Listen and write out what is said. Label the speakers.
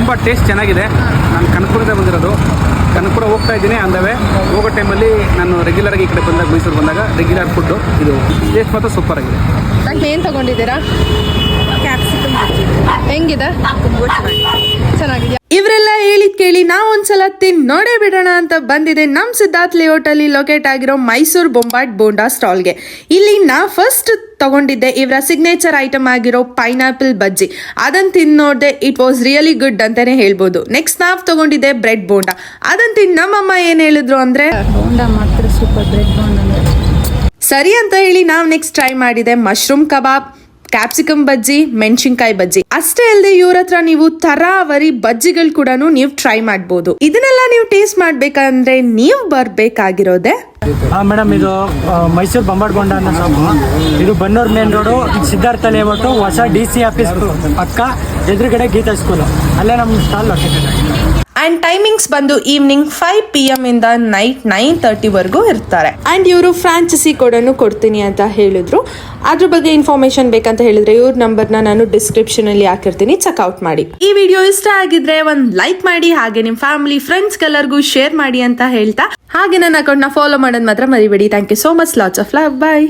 Speaker 1: ತುಂಬ ಟೇಸ್ಟ್ ಚೆನ್ನಾಗಿದೆ. ನಾನು ಕನಕಪುರದಿಂದ ಬಂದಿರೋದು. ಕನಕಪುರ ಹೋಗ್ತಾ ಇದ್ದೀನಿ ಅಂದವೇ ಹೋಗೋ ಟೈಮಲ್ಲಿ ನಾನು ರೆಗ್ಯುಲರಾಗಿ ಈ ಕಡೆ ಬಂದಾಗ ಮೈಸೂರು ಬಂದಾಗ ರೆಗ್ಯುಲರ್ ಫುಡ್ಡು ಇದು ಟೇಸ್ಟ್ ಮಾತ್ರ ಸೂಪರ್ ಆಗಿದೆ.
Speaker 2: ಏನು ತಗೊಂಡಿದ್ದೀರಾ?
Speaker 3: ಕ್ಯಾಪ್ಸಿಕಮ್
Speaker 2: ಹೆಂಗಿದೆ?
Speaker 3: ತುಂಬ ಚೆನ್ನಾಗಿದೆ.
Speaker 4: ನಾವು ಒಂದ್ಸಲ ತಿನ್ ನೋಡೇ ಬಿಡೋಣ ಅಂತ ಬಂದಿದೆ ನಮ್ ಸಿದ್ಧಾರ್ಥ್ ಲೇಔಟ್ ಅಲ್ಲಿ ಲೊಕೇಟ್ ಆಗಿರೋ ಮೈಸೂರ್ ಬೊಂಬಾಟ್ ಬೋಂಡಾ ಸ್ಟಾಲ್ಗೆ ಇಲ್ಲಿ ನಾ ಫಸ್ಟ್ ತಗೊಂಡಿದ್ದೆ ಇವರ ಸಿಗ್ನೇಚರ್ ಐಟಮ್ ಆಗಿರೋ ಪೈನಾಪಲ್ ಬಜ್ಜಿ. ಅದನ್ ತಿಂದು ನೋಡಿದೆ ಇಟ್ ವಾಸ್ ರಿಯಲಿ ಗುಡ್ ಅಂತಾನೆ ಹೇಳ್ಬೋದು. ನೆಕ್ಸ್ಟ್ ನಾವ್ ತಗೊಂಡಿದ್ದೆ ಬ್ರೆಡ್ ಬೋಂಡಾ. ಅದನ್ನು ತಿಂದು ನಮ್ಮಮ್ಮ ಏನ್ ಹೇಳಿದ್ರು ಅಂದ್ರೆ
Speaker 3: ಬೋಂಡ ಮಾತ್ರ ಸೂಪರ್ ಬ್ರೆಡ್ ಬೋಂಡ
Speaker 4: ಸರಿ ಅಂತ ಹೇಳಿ ನಾವು ನೆಕ್ಸ್ಟ್ ಟ್ರೈ ಮಾಡಿದೆ ಮಶ್ರೂಮ್ ಕಬಾಬ್ ಕ್ಯಾಪ್ಸಿಕಮ್ ಬಜ್ಜಿ, ಮೆಣಸಿನ್ಕಾಯಿ ಬಜ್ಜಿ. ಅಷ್ಟೇ ಅಲ್ಲದೆ ಇವ್ರ ಹತ್ರ ನೀವು ತರಾವರಿ ಬಜ್ಜಿಗಳು ಕೂಡ ನೀವು ಟ್ರೈ ಮಾಡಬಹುದು ಇದನ್ನೆಲ್ಲ ನೀವು ಟೇಸ್ಟ್ ಮಾಡ್ಬೇಕಂದ್ರೆ ನೀವು ಬರ್ಬೇಕಾಗಿರೋದೆ?
Speaker 5: ಮೇಡಮ್ ಇದು ಮೈಸೂರು ಬೊಂಬಾಟ್ ಬೋಂಡ ಇದು Bannur main road Siddhartha layout ಹೊಸ ಡಿ ಸಿ ಆಫೀಸ್ ಪಕ್ಕ ಎದುರುಗಡೆ ಗೀತಾ ಸ್ಕೂಲ್ ಅಲ್ಲೇ ನಮ್ಮ ಸ್ಟಾಲ್ ಲೊಕೇಟೆಡ್ ಆಗಿದೆ.
Speaker 4: ಅಂಡ್ ಟೈಮಿಂಗ್ಸ್ ಬಂದು ಈವ್ನಿಂಗ್ ಫೈವ್ ಪಿ ಎಂ ಇಂದ ನೈಟ್ ನೈನ್ ತರ್ಟಿವರೆಗೂ ಇರ್ತಾರೆ. ಅಂಡ್ ಇವರು ಫ್ರಾಂಚೈಸಿ ಅನ್ನು ಕೊಡ್ತೀನಿ ಅಂತ ಹೇಳಿದ್ರು. ಅದ್ರ ಬಗ್ಗೆ ಇನ್ಫಾರ್ಮೇಶನ್ ಬೇಕಂತ ಹೇಳಿದ್ರೆ ಇವ್ರ ನಂಬರ್ನ ನಾನು ಡಿಸ್ಕ್ರಿಪ್ಷನ್ ಅಲ್ಲಿ ಹಾಕಿರ್ತೀನಿ. ಚೆಕ್ಔಟ್ ಮಾಡಿ. ಈ ವಿಡಿಯೋ ಇಷ್ಟ ಆಗಿದ್ರೆ ಒಂದ್ ಲೈಕ್ ಮಾಡಿ ಹಾಗೆ ನಿಮ್ ಫ್ಯಾಮಿಲಿ ಫ್ರೆಂಡ್ಸ್ ಎಲ್ಲರಿಗೂ ಶೇರ್ ಮಾಡಿ ಅಂತ ಹೇಳ್ತಾ ಹಾಗೆ ನನ್ನ ಅಕೌಂಟ್ನ ಫಾಲೋ ಮಾಡೋದ್ ಮಾತ್ರ ಮರಿಬೇಡಿ. Thank you so much lots of love bye